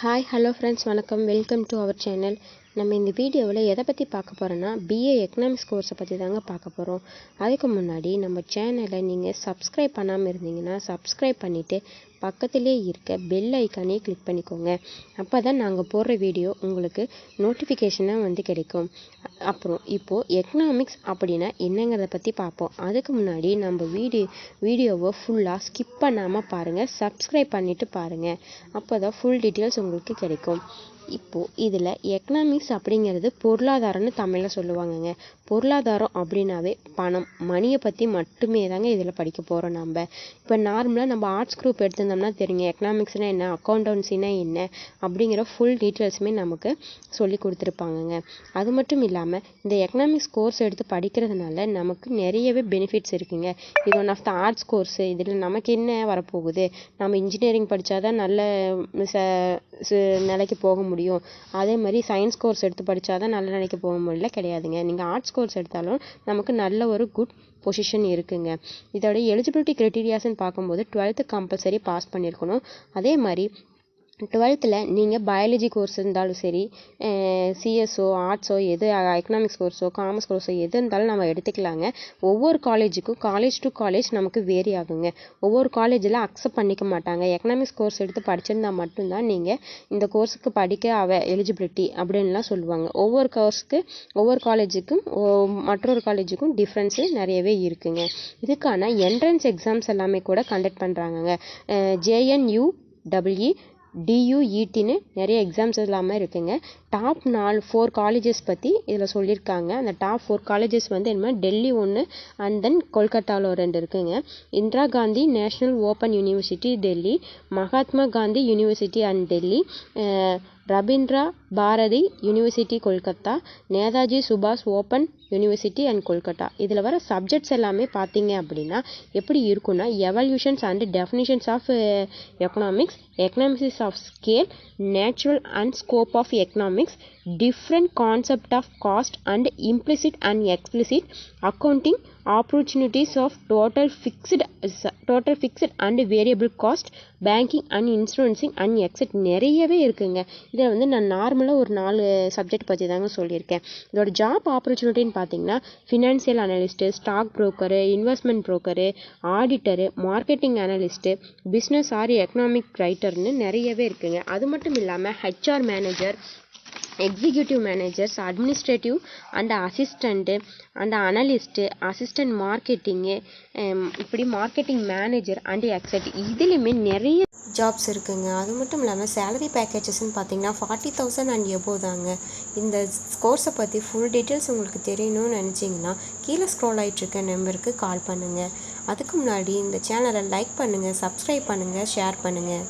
Hi hello friends வணக்கம். Welcome to our channel நம்ம இந்த வீடியோவில் எதை பற்றி பார்க்க போகிறோன்னா பிஏ எக்கனாமிக்ஸ் கோர்ஸை பற்றி தாங்க பார்க்க போகிறோம் அதுக்கு முன்னாடி நம்ம சேனலை நீங்கள் சப்ஸ்கிரைப் பண்ணாமல் இருந்தீங்கன்னா சப்ஸ்கிரைப் பண்ணிவிட்டு பக்கத்திலே இருக்க பெல் ஐக்கானே கிளிக் பண்ணிக்கோங்க. அப்போ தான் நாங்கள் போடுற வீடியோ உங்களுக்கு நோட்டிஃபிகேஷனாக வந்து கிடைக்கும். அப்புறம் இப்போது எக்கனாமிக்ஸ் அப்படின்னா என்னங்கிறத பற்றி பார்ப்போம். அதுக்கு முன்னாடி நம்ம வீடியோ வீடியோவை ஃபுல்லாக ஸ்கிப் பண்ணாமல் பாருங்கள் சப்ஸ்கிரைப் பண்ணிவிட்டு பாருங்கள் அப்போ தான் ஃபுல் டீட்டெயில்ஸ் உங்களுக்கு கிடைக்கும். இப்போது இதில் எக்கனாமிக்ஸ் அப்படிங்கிறது பொருளாதாரம்னு தமிழில் சொல்லுவாங்கங்க. பொருளாதாரம் அப்படின்னாவே பணம். மணியை பற்றி மட்டுமே தாங்க இதில் படிக்க போகிறோம் நம்ம. இப்போ நார்மலாக நம்ம ஆர்ட்ஸ் குரூப் எடுத்திருந்தோம்னா தெரியுங்க எக்கனாமிக்ஸ்னால் என்ன அக்கௌண்டன்சினா என்ன அப்படிங்கிற ஃபுல் டீட்டெயில்ஸுமே நமக்கு சொல்லி கொடுத்துருப்பாங்கங்க. அது மட்டும் இல்லாமல் இந்த எக்கனாமிக்ஸ் கோர்ஸ் எடுத்து படிக்கிறதுனால நமக்கு நிறையவே பெனிஃபிட்ஸ் இருக்குங்க. இது one of the arts course இதில் நமக்கு என்ன வரப்போகுது? நம்ம இன்ஜினியரிங் படித்தா தான் நல்ல நிலைக்கு போக முடியும். முடியும் அதே மாதிரி சயின்ஸ் கோர்ஸ் எடுத்து படித்தா தான் நல்ல நிலைக்கு போக முடியல கிடையாதுங்க. நீங்கள் ஆர்ட்ஸ் கோர்ஸ் எடுத்தாலும் நமக்கு நல்ல ஒரு குட் பொசிஷன் இருக்குங்க. இதோட எலிஜிபிலிட்டி க்ரைட்டீரியாஸ்ன்னு பார்க்கும்போது டுவெல்த்து கம்பல்சரி பாஸ் பண்ணியிருக்கணும் அதே மாதிரி டுவெல்த்தில் நீங்கள் பயாலஜி கோர்ஸ் இருந்தாலும் சரி சிஎஸ்ஓ ஆர்ட்ஸோ எது எக்கனாமிக்ஸ் கோர்ஸோ காமர்ஸ் கோர்ஸோ எது இருந்தாலும் நம்ம எடுத்துக்கலாங்க. ஒவ்வொரு காலேஜுக்கும் காலேஜ் டு காலேஜ் நமக்கு வேரி ஆகுங்க. ஒவ்வொரு காலேஜில் அக்செப்ட் பண்ணிக்க மாட்டாங்க. எக்கனாமிக்ஸ் கோர்ஸ் எடுத்து படிச்சிருந்தா மட்டும்தான் நீங்கள் இந்த கோர்ஸுக்கு படிக்க அவ எலிஜிபிலிட்டி அப்படின்லாம் சொல்லுவாங்க. ஒவ்வொரு கோர்ஸுக்கு ஒவ்வொரு காலேஜுக்கும் மற்றொரு காலேஜுக்கும் டிஃப்ரென்ஸு நிறையவே இருக்குங்க. இதுக்கான என்ட்ரன்ஸ் எக்ஸாம்ஸ் எல்லாமே கூட கண்டக்ட் பண்ணுறாங்கங்க ஜேஎன்யூ டபிள்இ டியூஇடின்னு நிறைய எக்ஸாம்ஸ் எல்லாமே இருக்குங்க. டாப் நாலு ஃபோர் காலேஜஸ் பற்றி இதில் சொல்லியிருக்காங்க. அந்த டாப் ஃபோர் காலேஜஸ் வந்து என்ன டெல்லி ஒன்று அண்ட் தென் கொல்கத்தாவில் ரெண்டு இருக்குங்க. Indira Gandhi national open university Delhi Mahatma Gandhi university and Delhi Rabindra Bharati university Kolkata Netaji சுபாஷ் ஓப்பன் யூனிவர்சிட்டி அண்ட் கொல்கட்டா இதில் வர சப்ஜெக்ட்ஸ் எல்லாமே பார்த்தீங்க அப்படின்னா எப்படி இருக்குன்னா evolutions and definitions of economics economics of scale natural and scope of economics different concept of cost and implicit and explicit accounting opportunities of total fixed total fixed and variable cost banking and insurancing and எக்ஸட் நிறையவே இருக்குங்க. இதில் வந்து நான் நார்மலாக ஒரு நாலு subject பற்றி தாங்க சொல்லியிருக்கேன். இதோட ஜாப் ஆப்பர்ச்சுனிட்டின்னு பார்த்தீங்கன்னா financial analyst stock broker investment broker auditor marketing analyst business or economic ரைட்டர்னு நிறையவே இருக்குங்க. அது மட்டும் இல்லாமல் HR manager executive managers administrative and assistant and analyst assistant marketing இப்படி மார்க்கெட்டிங் மேனேஜர் அண்ட் எக்ஸட் இதுலேயுமே நிறைய ஜாப்ஸ் இருக்குங்க. அது மட்டும் இல்லாமல் சேலரி பேக்கேஜஸ்ன்னு பார்த்தீங்கன்னா ஃபார்ட்டி தௌசண்ட் அண்ட் எபோ தாங்க. இந்த கோர்ஸை பற்றி ஃபுல் டீட்டெயில்ஸ் உங்களுக்கு தெரியணும்னு நினச்சிங்கன்னா கீழே ஸ்க்ரோல் ஆகிட்டுருக்க நம்பருக்கு கால் பண்ணுங்கள் அதுக்கு முன்னாடி இந்த சேனலை லைக் பண்ணுங்கள் சப்ஸ்கிரைப் பண்ணுங்கள் ஷேர் பண்ணுங்கள்